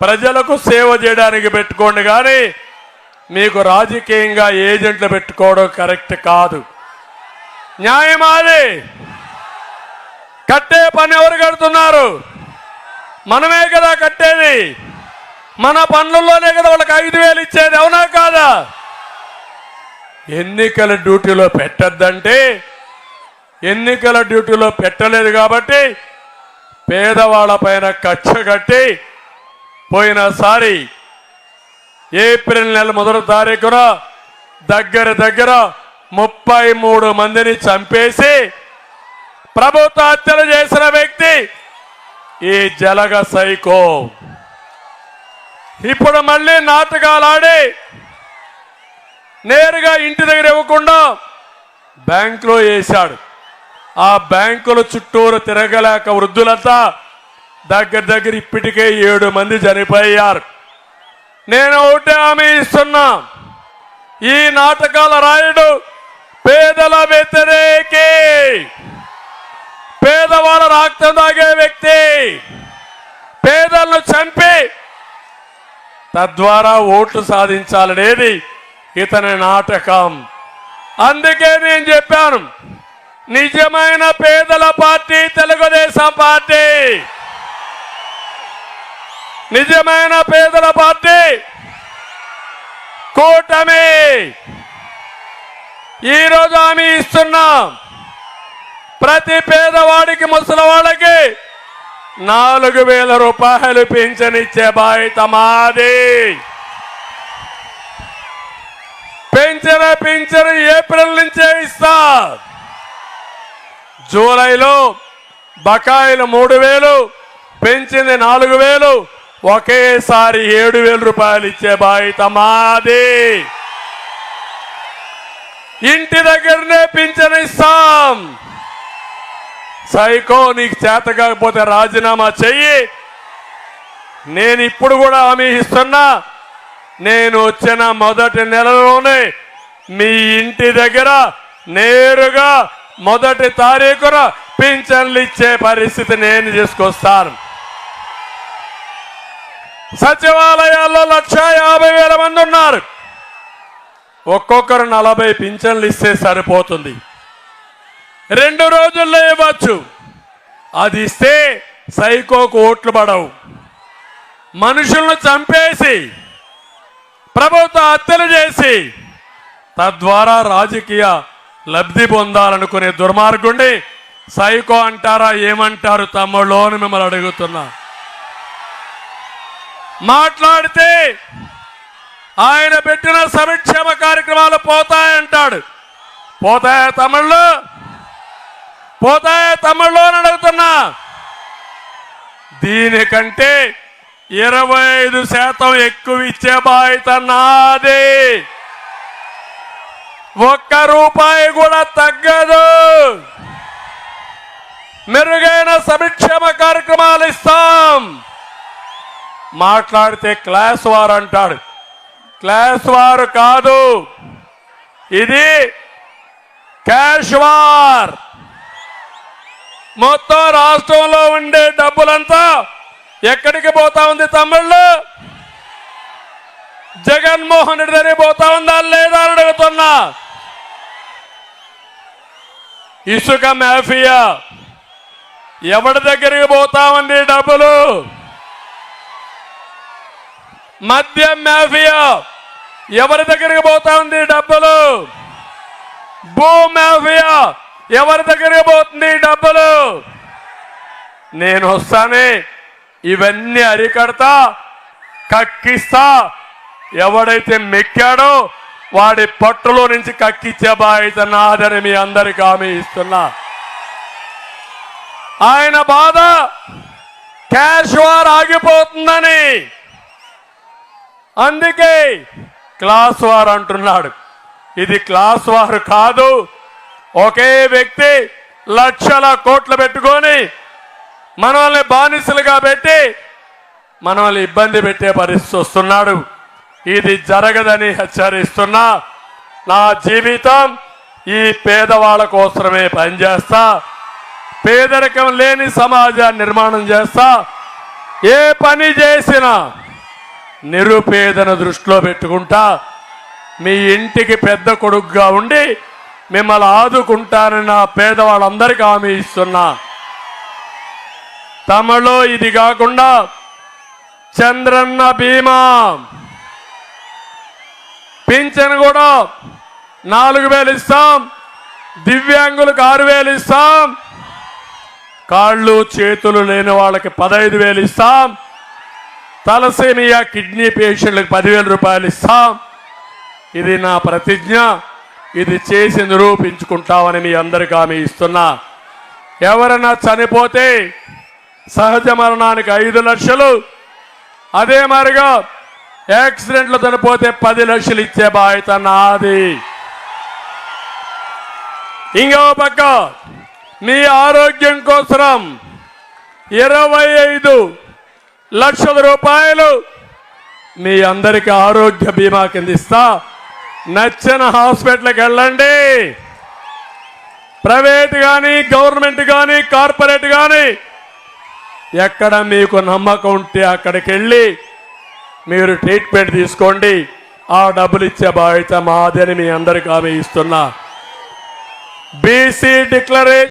ప్రజలకు సేవ చేయడానికి పెట్టుకోండి కానీ మీకు రాజకీయంగా ఏజెంట్లు పెట్టుకోవడం కరెక్ట్ కాదు. న్యాయమాది కట్టే పని ఎవరు కడుతున్నారు? మనమే కదా కట్టేది. మన పనుల్లోనే కదా వాళ్ళకి ఐదు వేలు ఇచ్చేది అవునా కాదా? ఎన్నికల డ్యూటీలో పెట్టద్దంటే ఎన్నికల డ్యూటీలో పెట్టలేదు కాబట్టి పేదవాళ్ళ పైన కక్ష కట్టి పోయినసారి ఏప్రిల్ నెల మొదటి తారీఖున దగ్గర దగ్గర ముప్పై మూడు మందిని చంపేసి ప్రభుత్వ హత్యలు చేసిన వ్యక్తి ఈ జలగ సైకో. ఇప్పుడు మళ్ళీ నాటకాలాడి నేరుగా ఇంటి దగ్గర ఇవ్వకుండా బ్యాంకులో వేశాడు. ఆ బ్యాంకుల చుట్టూరు తిరగలేక వృద్ధులంతా దగ్గర దగ్గర ఇప్పటికే ఏడు మంది చనిపోయారు. నేను ఒకటే హామీ ఇస్తున్నా. ఈ నాటకాల రాయుడు పేదల వ్యతిరేకి. పేదవాళ్ళ రక్తం తాగే వ్యక్తి. పేదలను చంపి తద్వారా ఓట్లు సాధించాలనేది ఇతని నాటకం. అందుకే నేను చెప్పాను నిజమైన పేదల పార్టీ తెలుగుదేశం పార్టీ నిజమైన పేదల పార్టీ. కూటమి. ఈరోజు హామీ ఇస్తున్నాం. ప్రతి పేదవాడికి ముసలివాళ్ళకి నాలుగు వేల రూపాయలు పింఛనిచ్చే బాధ్యత మాది. పెంచిన పింఛను ఏప్రిల్ నుంచే ఇస్తా. జూలైలో బకాయిలు మూడు వేలు పెంచింది నాలుగు వేలు ఒకేసారి ఏడు వేల రూపాయలు ఇచ్చే బాధ్యత మాది. ఇంటి దగ్గరనే పింఛను ఇస్తాం. సైకో నీకు చేత కాకపోతే రాజీనామా చెయ్యి. నేను ఇప్పుడు కూడా హామీ ఇస్తున్నా. నేను వచ్చిన మొదటి నెలలోనే మీ ఇంటి దగ్గర నేరుగా మొదటి తారీఖున పింఛన్లు ఇచ్చే పరిస్థితి నేను తీసుకొస్తాను. సచివాలయాల్లో లక్ష యాభై వేల మంది ఉన్నారు. ఒక్కొక్కరు నలభై పింఛన్లు ఇస్తే సరిపోతుంది. రెండు రోజుల్లో ఇవ్వచ్చు. అది ఇస్తే సైకోకు ఓట్లు పడవు. మనుషులను చంపేసి ప్రభుత్వ హత్యలు చేసి తద్వారా రాజకీయ లబ్ధి పొందాలనుకునే దుర్మార్గుండి సైకో అంటారా ఏమంటారు తమ్ముళ్ళు అని మిమ్మల్ని అడుగుతున్నా. మాట్లాడితే ఆయన పెట్టిన సంక్షేమ కార్యక్రమాలు పోతాయంటాడు. పోతాయా తమిళ్ళు పోతాయా తమిళ్ళు అని అడుగుతున్నా. దీనికంటే ఇరవై ఐదు శాతం ఎక్కువ ఇచ్చే బాధ్యత నాది. ఒక్క రూపాయి కూడా తగ్గదు. మెరుగైన సంక్షేమ కార్యక్రమాలు ఇస్తాం. మాట్లాడితే క్లాస్ వారు అంటాడు. క్లాస్ వారు కాదు. ఇది క్యాష్ వార్. మొత్తం రాష్ట్రంలో ఉండే డబ్బులంతా ఎక్కడికి పోతా ఉంది తమ్ముళ్ళు జగన్మోహన్ రెడ్డి దగ్గరికి పోతా ఉందా లేదా అని అడుగుతున్నా. ఇసుక మాఫియా. ఎవరి దగ్గరికి పోతా ఉంది డబ్బులు? మద్యం మాఫియా. ఎవరి దగ్గరికి పోతా ఉంది డబ్బులు? భూ మాఫియా. ఎవరి దగ్గరికి పోతుంది డబ్బులు? నేను వస్తానే. ఇవన్నీ అరికడతా కక్కిస్తా. ఎవడైతే మెక్కాడో వాడి పట్టులో నుంచి కక్కిచ్చే బాధ్యత నాదని మీ అందరికి హామీ ఇస్తున్నా. ఆయన బాధ క్యాష్ వార్ ఆగిపోతుందని. అందుకే క్లాస్ వారు అంటున్నాడు. ఇది క్లాస్ వారు కాదు. ఒకే వ్యక్తి లక్షల కోట్లు పెట్టుకొని మనల్ని బానిసలుగా పెట్టి మనల్ని ఇబ్బంది పెట్టే పరిస్థితి వస్తున్నాడు. ఇది జరగదని హెచ్చరిస్తున్నా. నా జీవితం ఈ పేదవాళ్ళ కోసమే పనిచేస్తా. పేదరికం లేని సమాజాన్ని నిర్మాణం చేస్తా. ఏ పని చేసినా నిరుపేదను దృష్టిలో పెట్టుకుంటా మీ ఇంటికి పెద్ద కొడుకుగా ఉండి మిమ్మల్ని ఆదుకుంటానని నా పేదవాళ్ళందరికీ హామీ ఇస్తున్నా. తమలో ఇది కాకుండా చంద్రన్న బీమా పింఛన్ కూడా నాలుగు వేలు ఇస్తాం దివ్యాంగులకు ఆరు వేలు ఇస్తాం కాళ్ళు చేతులు లేని వాళ్ళకి పదహైదు వేలు ఇస్తాం తలసేమియా కిడ్నీ పేషెంట్లకు పదివేల రూపాయలు ఇస్తాం. ఇది నా ప్రతిజ్ఞ. ఇది చేసి నిరూపించుకుంటామని మీ అందరికీ హామీ ఇస్తున్నా. ఎవరైనా చనిపోతే సహజ మరణానికి ఐదు లక్షలు. అదే మరిగా యాక్సిడెంట్లు చనిపోతే పది లక్షలు ఇచ్చే బాధ్యత నాది. ఇంకో పక్క మీ ఆరోగ్యం కోసం ఇరవై ఐదు లక్షల రూపాయలు. మీ అందరికి ఆరోగ్య బీమా కింద ఇస్తా. నచ్చిన హాస్పిటల్కి వెళ్ళండి. ప్రైవేట్ కానీ గవర్నమెంట్ కానీ కార్పొరేట్ కానీ ఎక్కడ మీకు నమ్మకం ఉంటే అక్కడికి వెళ్ళి మీరు ట్రీట్మెంట్ తీసుకోండి. ఆ డబ్బులు ఇచ్చే బాధ్యత మాదని మీ అందరికీ ఆమె ఇస్తున్నా. BC declaration